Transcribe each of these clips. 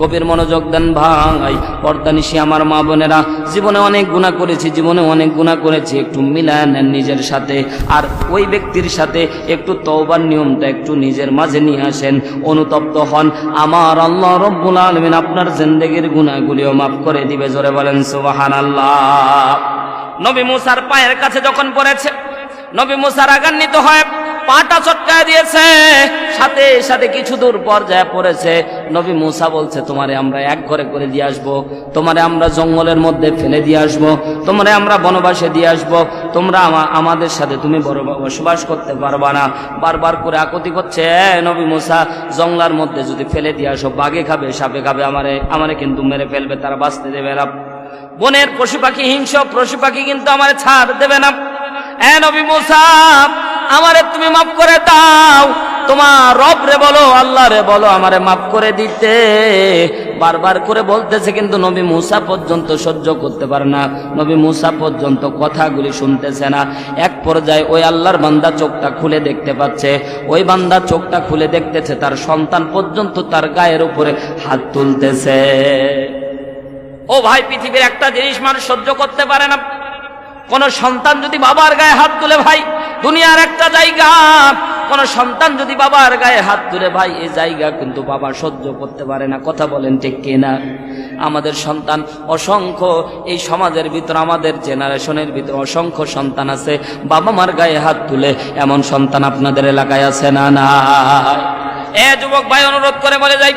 গভীর মনোযোগ দেন ভাই। পর্দানিশি আমার মা বোনেরা। জীবনে অনেক গুণা করেছি, জীবনে অনেক গুণা করেছি। একটু মিলায় নেন নিজের সাথে। আর ওই ব্যক্তির সাথে একটু তওবার নিয়মটা একটু নিজের মাঝে নিয়ে আসেন। অনুতপ্ত হন। আমার আল্লাহ রব্বুল আলমিন আপনার জিন্দেগির গুণাগুলিও মাফ করে দিবে, জোরে বলেন সুবাহান আল্লাহ নবী মুসার পায়ের কাছে যখন পড়েছে, নবী মুসার আগান্বিত হয় পাটা চটকায় দিয়েছে। সাথে সাথে কিছু দূর পর যায় পড়েছে। নবী মুসা বলছে তোমারে আমরা এক ঘরে করে দিয়ে আসব। তোমারে আমরা জঙ্গলের মধ্যে ফেলে দিয়ে আসব। তোমারে আমরা বনবাসে দিয়ে আসব। তোমরা আমাদের সাথে তুমি বসবাস করতে পারবা না। বারবার করে আকতি করছে "এ, নবী মুসা জঙ্গলার মধ্যে যদি ফেলে দিয়ে আসো বাঘে খাবে সাপে খাবে আমারে আমারে কিন্তু মেরে ফেলবে তারা বাঁচতে দেবে না। বনের পশু পাখি হিংস পশু পাখি কিন্তু আমার ছাড় দেবে না। এ নবী মুসা আমারে তুমি মাফ করে দাও। তোমার রব রে বলো, আল্লাহ রে বলো, আমারে মাফ করে দিতে। বারবার করে বলতেছে কিন্তু নবী মুসা পর্যন্ত সহ্য করতে পারে না। নবী মুসা পর্যন্ত কথাগুলি শুনতেছে না। এক পর্যায়ে ওই আল্লাহর বান্দা চোখটা খুলে দেখতে পাচ্ছে। ওই বান্দা চোখটা খুলে দেখতেছে, তার সন্তান পর্যন্ত তার গায়ের উপরে হাত তুলতেছে। ও ভাই, পৃথিবীর একটা জিনিস মানুষ সহ্য করতে পারে না। কোন সন্তান যদি বাবার গায়ে হাত তুলে ভাই দুনিয়ার একটা জায়গা। কোন সন্তান যদি বাবার গায়ে হাত তুলে, ভাই, এই জায়গা কিন্তু বাবা সহ্য করতে পারে না। কথা বলেন ঠিক কিনা? আমাদের সন্তান অসংখ্য, এই সমাজের ভিতর, আমাদের জেনারেশনের ভিতর অসংখ্য সন্তান আছে। বাবা মার গায়ে হাত তুলে এমন সন্তান আপনাদের এলাকায় আছে না না এ যুবক ভাই, অনুরোধ করে বলে যাই।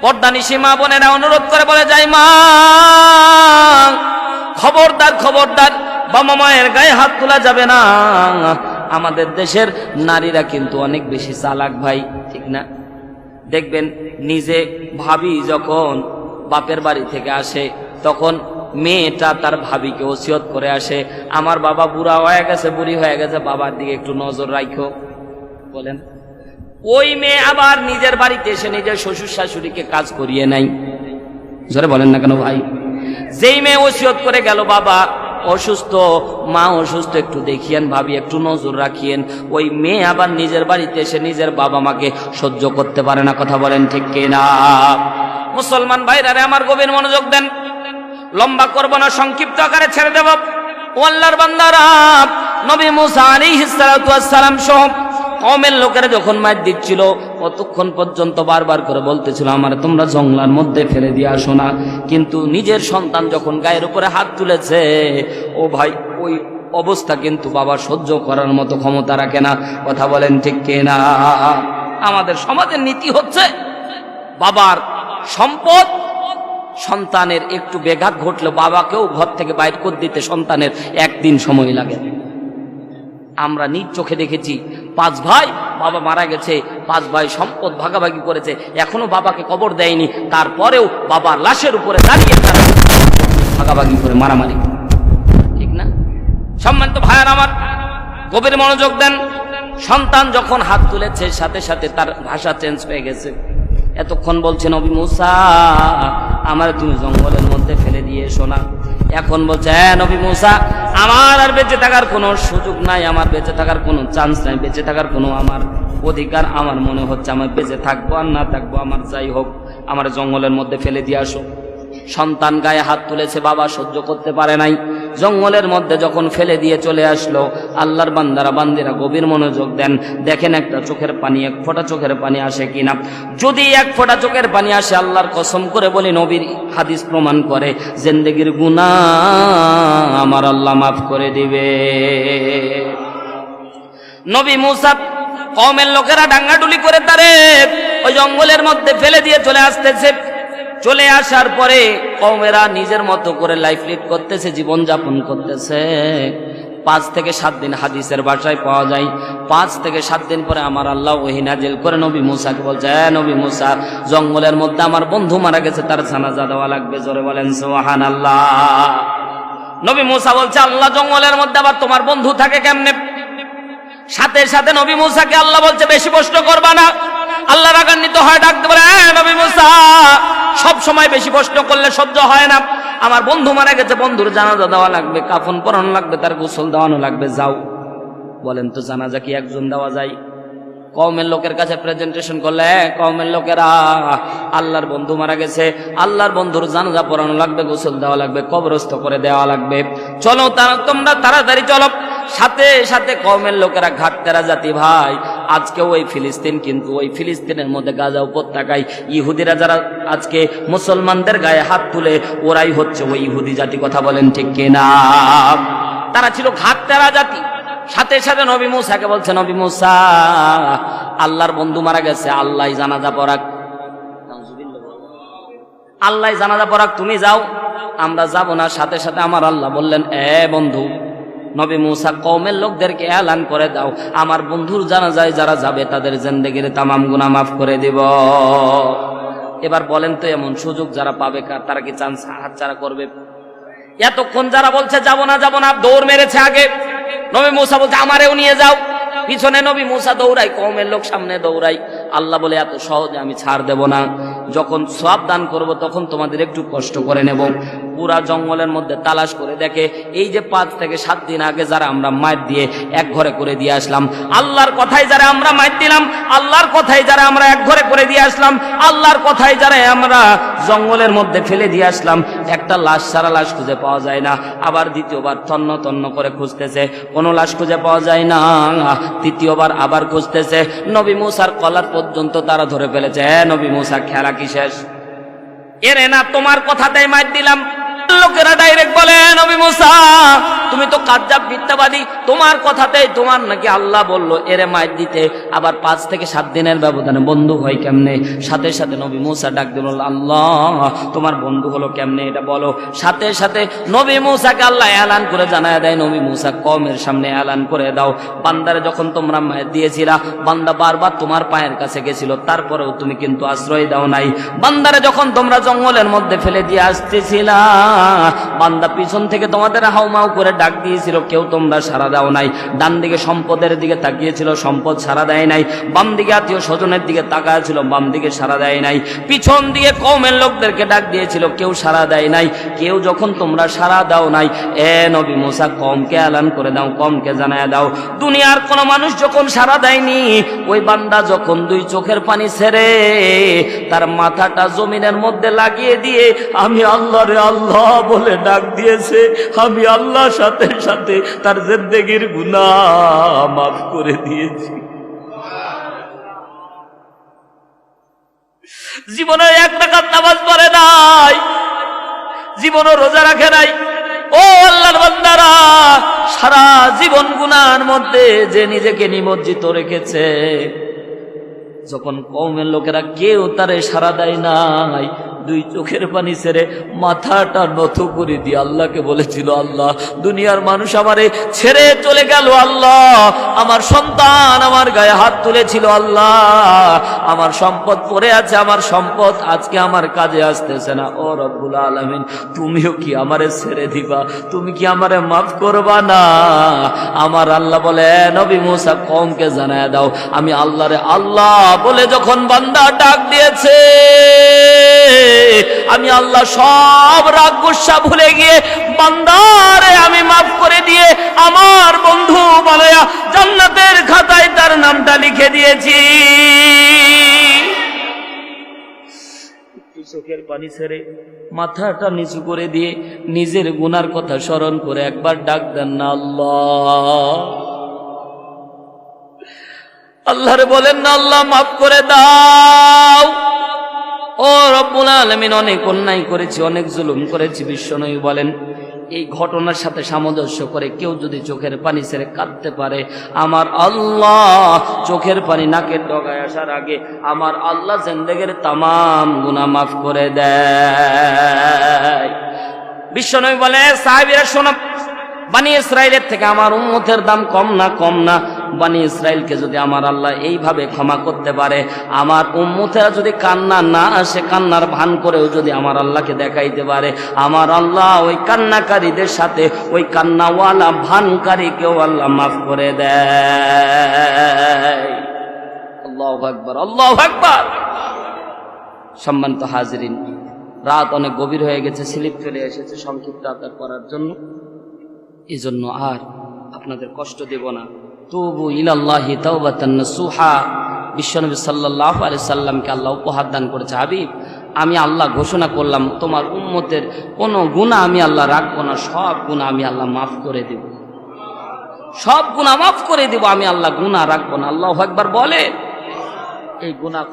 পর্দানিশি মা বোনেরা, অনুরোধ করে বলে যাই মা। খবরদার খবরদার। বাবা মায়ের গায়ে হাত তোলা যাবে না। আমাদের দেশের নারীরা কিন্তু অনেক বেশি চালাক ভাই, ঠিক না? দেখবেন নিজে ভাবি যখন বাপের বাড়ি থেকে আসে, তখন মেয়েটা তার ভাবিকে ওসিয়ত করে আসে, আমার বাবা বুড়া হয়ে গেছে, বুড়ি হয়ে গেছে, বাবার দিকে একটু নজর রাখো বলেন। ওই মেয়ে আবার নিজের বাড়িতে এসে নিজের শ্বশুর শাশুড়িকে কাজ করিয়ে নাই জোরে বলেন না কেন ভাই? যেই মেয়ে ওসিয়ত করে গেল বাবা অসুস্থ, মা অসুস্থ, একটু দেখিয়েন ভাবি, একটু নজর রাখিয়েন। ওই মেয়ে আবার নিজের বাড়িতে এসে নিজের বাবা মাকে সহ্য করতে পারে না, কথা বলেন ঠিক কিনা? মুসলমান ভাইরারে আমার গভীর মনোযোগ দেন। লম্বা করব না, সংক্ষিপ্ত আকারে ছেড়ে দেব। ও আল্লাহর বান্দারা, নবী মুসা আলাইহিস সালাতু ওয়াস সালাম সহ কমের লোকেরা যখন মার দিচ্ছিল কতক্ষণ পর্যন্ত বারবার করে বলতেছিল, আমার তোমরা জঙ্গলার মধ্যে ফেলে দিয়ে আসো না। কিন্তু নিজের সন্তান যখন গায়ের উপরে হাত তুলেছে, ও ভাই, ওই অবস্থা কিন্তু বাবা সহ্য করার মতো ক্ষমতা রাখে না। কথা বলেন ঠিক কিনা? আমাদের সমাজের নীতি হচ্ছে, বাবার সম্পদ সন্তানের একটু বেঘাত ঘটলে বাবাকেও ঘর থেকে বাইর করে দিতে সন্তানের একদিন সময় লাগে। আমরা নিজ চোখে দেখেছি। পাঁচ ভাই বাবা মারা গেছে, পাঁচ ভাই সম্পদ ভাগাভাগি করেছে। এখনও বাবাকে কবর দেয়নি। তারপরেও বাবার লাশের উপরে দাঁড়িয়ে তারা ভাগাভাগি করে মারামারি ঠিক না? সম্মানিত ভাইয়ার আমার, গভীর মনোযোগ দেন। সন্তান যখন হাত তুলেছে, সাথে সাথে তার ভাষা চেঞ্জ হয়ে গেছে। এতক্ষণ বলছেন মুসা, আমার তুমি জঙ্গলের মধ্যে ফেলে দিয়ে এসো না। এখন বলছে হ্যাঁ নবী মুসা, আমার আর বেঁচে থাকার কোনো সুযোগ নাই, আমার বেঁচে থাকার কোনো চান্স নাই, বেঁচে থাকার কোনো আমার অধিকার, আমার মনে হচ্ছে আমার বেঁচে থাকব আর না থাকব, আমার যাই হোক, আমার জঙ্গলের মধ্যে ফেলে দিয়ে আসো। সন্তান গায়ে হাত তুলেছে, বাবা সহ্য করতে পারে নাই। জঙ্গলের মধ্যে যখন ফেলে দিয়ে চলে আসলো, আল্লাহর বান্দারা, বান্দিরা গভীর মনোযোগ দেন। দেখেন একটা চোখের পানি, এক ফোঁটা চোখের পানি আসে কিনা। যদি এক ফোঁটা চোখের পানি আসে, আল্লাহর কসম করে বলি, নবীর হাদিস প্রমাণ করে, জেন্দেগির গুণা আমার আল্লাহ মাফ করে দিবে। নবী মুসা কমের লোকেরা ডাঙ্গাডুলি করে তারে, ওই জঙ্গলের মধ্যে ফেলে দিয়ে চলে আসতেছে। চলে আসার পরে কমেরা নিজের মতো করে লাইফ লিড করতেছে জীবন যাপন করতেছে। পাঁচ থেকে সাত দিন হাদিসের বাসায় পাওয়া যায়। পাঁচ থেকে সাত দিন পরে আমার আল্লাহ ওহি নাজিল করে নবী মুসাকে বলছে হ্যাঁ নবী মুসা জঙ্গলের মধ্যে আমার বন্ধু মারা গেছে তার জানাজা দেওয়া লাগবে। জোরে বলেন সোহান আল্লাহ নবী মুসা বলছে আল্লাহ জঙ্গলের মধ্যে আবার তোমার বন্ধু থাকে কেমনে? সাথে সাথে নবী মুসাকে আল্লাহ বলছে বেশি প্রশ্ন করবা না। আল্লাহ রাগান্বিত হয় ডাকতে বলে "হ্যাঁ, নবী মুসা সব সময় বেশি প্রশ্ন করলে সহ্য হয় না। আমার বন্ধু মারা গেছে বন্ধুর জানাজা দেওয়া লাগবে কাফন পরানো লাগবে তার গোসল দেওয়ানো লাগবে যাও। বলেন তো জানাজা কি একজন দেওয়া যায়? কমের লোকের কাছে প্রেজেন্টেশন করলে "এ, কমের লোকেরা আল্লাহর বন্ধু মারা গেছে আল্লাহর বন্ধুর জানাজা পড়ানো লাগবে গোসল দেওয়া লাগবে কবরস্থ করে দেওয়া লাগবে। চলো তারা তোমরা তাড়াতাড়ি চলো। সাথে সাথে কমের লোকেরা ঘাটতেরা জাতি ভাই আজকে ওই ফিলিস্তিন, কিন্তু ওই ফিলিস্তিনের মধ্যে গাজা উপত্যকায় ইহুদিরা যারা আজকে মুসলমানদের গায়ে হাত তুলে, ওরাই হচ্ছে ওই ইহুদি জাতি। কথা বলেন ঠিক কিনা? তারা ছিল ঘাটতেরা জাতি। সাথে সাথে নবী মুসাকে বলছে, নবী মুসা, আল্লাহর বন্ধু মারা গেছে, আল্লাহ জানাজা পরাক আল্লাহ জানাজা পরাক তুমি যাও, আমরা যাব না। সাথে সাথে আমার আল্লাহ বললেন, এ বন্ধু নবী মুসা কৌমের লোকদেরকে এলান করে দাও। আমার বন্ধুর জানা যায় যারা যাবে, তাদের জিন্দগির তামাম গুনাহ মাফ করে দিব। এবার বলেন তো এমন সুযোগ যারা পাবে তারা কি চান্স হাতছাড়া করবে? এতক্ষণ যারা বলছে, যাব না যাব না, দৌড় মেরেছে আগে। নবী মুসা বলছে, আমারেও নিয়ে যাও। পিছনে নবী মুসা দৌড়াই কমের লোক সামনে দৌড়াই আল্লাহ বলে, এত সহজে আমি ছাড় দেব না। যখন সব দান করব, তখন তোমাদের একটু কষ্ট করে নেব। পুরা জঙ্গলের মধ্যে তালাশ করে দেখে, এই যে পাঁচ থেকে সাত দিন আগে যারা আমরা মায়ের দিয়ে এক ঘরে করে দিয়ে আসলাম, আল্লাহর কথাই যারা আমরা মায়ের দিলাম, আল্লাহর কথাই যারা আমরা এক ঘরে করে দিয়ে আসলাম, আল্লাহর কথাই যারা আমরা জঙ্গলের মধ্যে ফেলে দিয়ে আসলাম, একটা লাশ সারা লাশ খুঁজে পাওয়া যায় না। আবার দ্বিতীয়বার তন্ন তন্ন করে খুঁজতেছে, কোনো লাশ খুঁজে পাওয়া যায় না। তৃতীয়বার আবার খুঁজতেছে, নবী মুসার কলার পর্যন্ত তারা ধরে ফেলেছে হ্যাঁ নবী মুসা, খেলা কি শেষ? এরে না, তোমার কথাতেই মার দিলাম। লোকেরা ডাইরেক্ট বলে নবী মুসা তুমি তো কাজ্জাব, মিথ্যাবাদী। তোমার কথাতেই তোমার নাকি আল্লাহ বলল, এরে মায়ের দিতে। আবার পাঁচ থেকে সাত দিনের ব্যবধানে বন্ধু হয় কেমনে? সাথে সাথে নবী মুসা ডাক দিল, আল্লাহ, তোমার বন্ধু হলো কেমনে এটা বলো। সাথে সাথে নবী মুসাকে আল্লাহ এলান করে জানায় দেয়, নবী মুসা কমের সামনে এলান করে দাও। বান্দারে যখন তোমরা মায়ের দিয়েছিলা, বান্দা বারবার তোমার পায়ের কাছে গেছিল, তারপরেও তুমি কিন্তু আশ্রয় দাও নাই। বান্দারে যখন তোমরা জঙ্গলের মধ্যে ফেলে দিয়ে আসতেছিলা, বান্দা পিছন থেকে তোমাদের হাউমাউ করে ডাক দিয়েছিল, কেউ তোমরা সারা দাও নাই। ডান দিকে সম্পদের দিকে তাকিয়েছিল, সম্পদ সারা দেয় নাই। বাম দিকে আত্মীয় স্বজনের দিকে তাকায় বাম দিকে সারা দেয় নাই। পিছন দিকে কমের লোকদেরকে ডাক দিয়েছিল, কেউ সারা দেয় নাই। কেউ যখন তোমরা সারা দাও নাই, এ নবী মুসা কমকে আলান করে দাও কমকে জানায় দাও। দুনিয়ার কোনো মানুষ যখন সারা দেয়নি, ওই বান্দা যখন দুই চোখের পানি ছেড়ে তার মাথাটা জমিনের মধ্যে লাগিয়ে দিয়ে, আমি আল্লাহ রে আল্লাহ বলে ডাক দিয়েছে। আমি আল্লাহর সাথে সাথে তার জিন্দগির গুনাহ মাফ করে দিয়েছি। জীবনে এক টাকা নামাজ পড়ে নাই, জীবনও রোজা রাখে নাই। ও আল্লাহর বান্দারা, সারা জীবন গুনার মধ্যে যে নিজেকে নিমজ্জিত রেখেছে, যখন কমের লোকেরা কেউ তারে সারা দেয় নাই দুই চোখের পানি ছেড়ে মাথাটা নত করে দিয়ে আল্লাহকে বলেছিল, আল্লাহ, দুনিয়ার মানুষ আমারে ছেড়ে চলে গেল, আল্লাহ। আমার সন্তান আমার গায়ে হাত তুলেছিল, আল্লাহ। আমার সম্পদ পড়ে আছে, আমার সম্পদ আজকে আমার কাজে আসতেছে না। ও রব্বুল আলমিন, তুমিও কি আমারে ছেড়ে দিবা? তুমি কি আমারে মাফ করবা না? আমার আল্লাহ বলে নবী মুসা কমকে জানায় দাও, আমি আল্লাহরে আল্লাহ বলে যখন বান্দা ডাক দিয়েছে আমি আল্লাহ সব রাগ গুসা ভুলে গিয়ে বান্দারে আমি মাফ করে দিয়ে আমার বন্ধু বানায়া জান্নাতের খাতায় তার নামটা লিখে দিয়েছি। চোখের পানি ছেড়ে মাথাটা নিচু করে দিয়ে নিজের গুনার কথা স্মরণ করে একবার ডাক দেন না আল্লাহ। আল্লাহরে বলেন না আল্লাহ মাফ করে দাও। ও রব্বুল আলমিন, অনেক অন্যায় করেছি, অনেক জুলুম করেছি বিশ্বনয়ী বলেন, এই ঘটনার সাথে সামঞ্জস্য করে কেউ যদি চোখের পানি ছেড়ে কাঁদতে পারে, আমার আল্লাহ চোখের পানি নাকের ডগায় আসার আগে আমার আল্লাহ জেন্দেগের তামাম গুনাহ মাফ করে দেয়। বিশ্বনবী বলে সাহেবেরা শোনো বানি ইসরায়েলের থেকে আমার উম্মতের দাম কম না কম না। বানি ইসরায়েলকে যদি আমার আল্লাহ এইভাবে ক্ষমা করতে পারে, আমার উম্মতেরা যদি কান্না না আসে, কান্নার ভান করেও যদি আমার আল্লাহকে দেখাইতে পারে, আমার আল্লাহ ওই কান্নাকারীদের সাথে, ওই কান্নাওয়ালা ভানকারীকেও আল্লাহ মাফ করে দেয়। আল্লাহ আকবর, আল্লাহ সম্মানিত হাজরিন, রাত অনেক গভীর হয়ে গেছে, স্লিপ চলে এসেছে, সংক্ষিপ্ত আকার করার জন্য। এই জন্য আর আপনাদের কষ্ট দেব না। তুবু ইলাল্লাহি নাসুহা। বিশ্বনবী সাল্লাল্লাহু আলাইহি সাল্লামকে আল্লাহ উপহার দান করেছে। হাবিব, আমি আল্লাহ ঘোষণা করলাম, তোমার উম্মতের কোনো গুনাহ আমি আল্লাহ রাখব না, সব গুনাহ আমি আল্লাহ মাফ করে দেব। সব গুনাহ মাফ করে দেব, আমি আল্লাহ গুনাহ রাখব না। আল্লাহ একবার বলে, এই গুনাহ